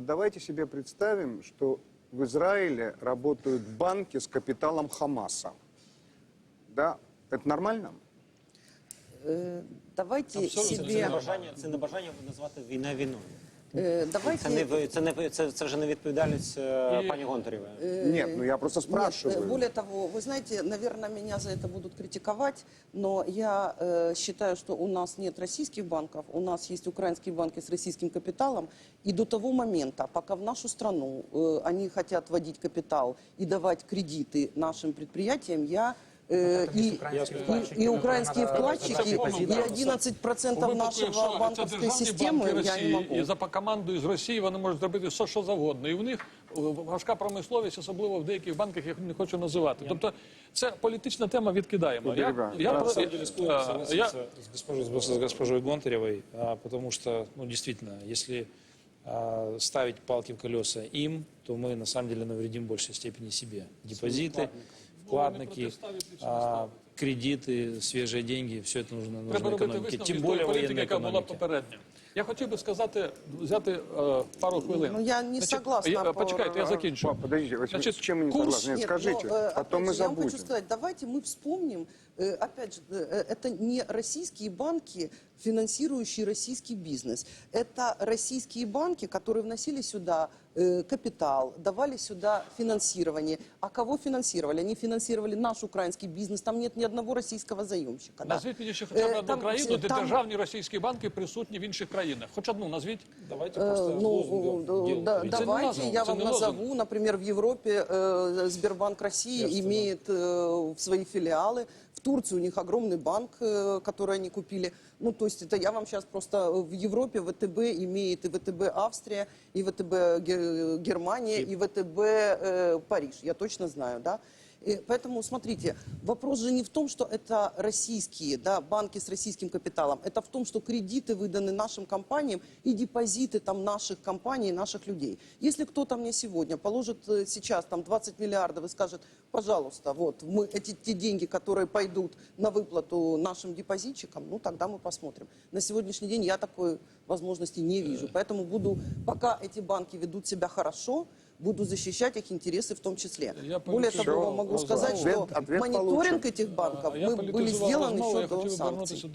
Вот давайте себе представим, что в Израиле работают банки с капиталом Хамаса. Да? Это нормально? Э, Давайте Абсолютно, Це себе... не бажання, це не бажання назвати війна війною. э, Це не Давайте... ви- це не ви- це, це вже не відповідальність е, І- пані Гонтарєвої. Нет, ну я просто Нет, спрашиваю. э, более того, вы знаете, наверное, меня за это будут критиковать, но я э, считаю, что у нас нет российских банков, у нас есть украинские банки с российским капиталом, и до того момента, пока в нашу страну э, они хотят вводить капитал и давать кредиты нашим предприятиям, я э, и, и, и украинские вкладчики, и 11% У нашего випадку, якщо це банковской державні системы банки я не Росії, могу. і за командою з Росії вони можуть зробити все, що завгодно. І в них е, важка промисловість, особливо в деяких банках, я не хочу називати. Тобто це політична тема відкидаємо. Я, Уберегаем. я, Да, про- на самом деле склонен е, согласиться я, с, госпожой, с госпожой Гонтаревой, а, потому что, ну, действительно, если а, ставить палки в колеса им, то мы на самом деле навредим в большей степени себе. Депозиты, вкладники, кредиты, свежие деньги, все это нужно, нужно Треба робити экономике, висновки тем з тої более політики, военной яка була экономики. попередня. Я хотів би сказати, взяти е, пару хвилин. Ну, я не согласна я- по- почекайте, я закінчу. Пап, подождите, вы Значит, с чем вы не курс- согласны? Нет, Нет, скажите, но, э, потом мы опять же, Я вам хочу забудем. сказать, давайте мы вспомним, э, опять же, э, это не российские банки, финансирующие российский бизнес. Это российские банки, которые вносили сюда э, капитал, давали сюда финансирование. А кого финансировали? Они финансировали наш украинский бизнес. Там нет ни одного российского заемщика. да. Назвіть мені ще хоча б Е, одну там- країну, де там- державні російські банки присутні в інших країнах. Хоч одну назвіть. Давайте Э, просто Ну, лозунгом э, дело да- перейдем. не давайте лозунг, я это вам не лозунг. назову, например, в Европе э, Сбербанк России Ясно, имеет э, свои филиалы. В Турции у них огромный банк, э, который они купили. Ну, то есть это я вам сейчас просто в Европе ВТБ имеет и ВТБ Австрия, и ВТБ Ге- Германия, и ВТБ э, Париж. Я точно знаю, да. Поэтому, смотрите, вопрос же не в том, что это российские да, банки с российским капиталом. Это в том, что кредиты выданы нашим компаниям и депозиты там, наших компаний, наших людей. Если кто-то мне сегодня положит э, сейчас там, 20 миллиардов и скажет, пожалуйста, вот мы, эти те деньги, которые пойдут на выплату нашим депозитчикам, ну тогда мы посмотрим. На сегодняшний день я такой возможности не вижу. Поэтому буду, пока эти банки ведут себя хорошо, буду защищать их интересы в том числе. Я Более того, могу сказать, что ответ мониторинг получен. этих банков А я мы были сделаны еще до санкций.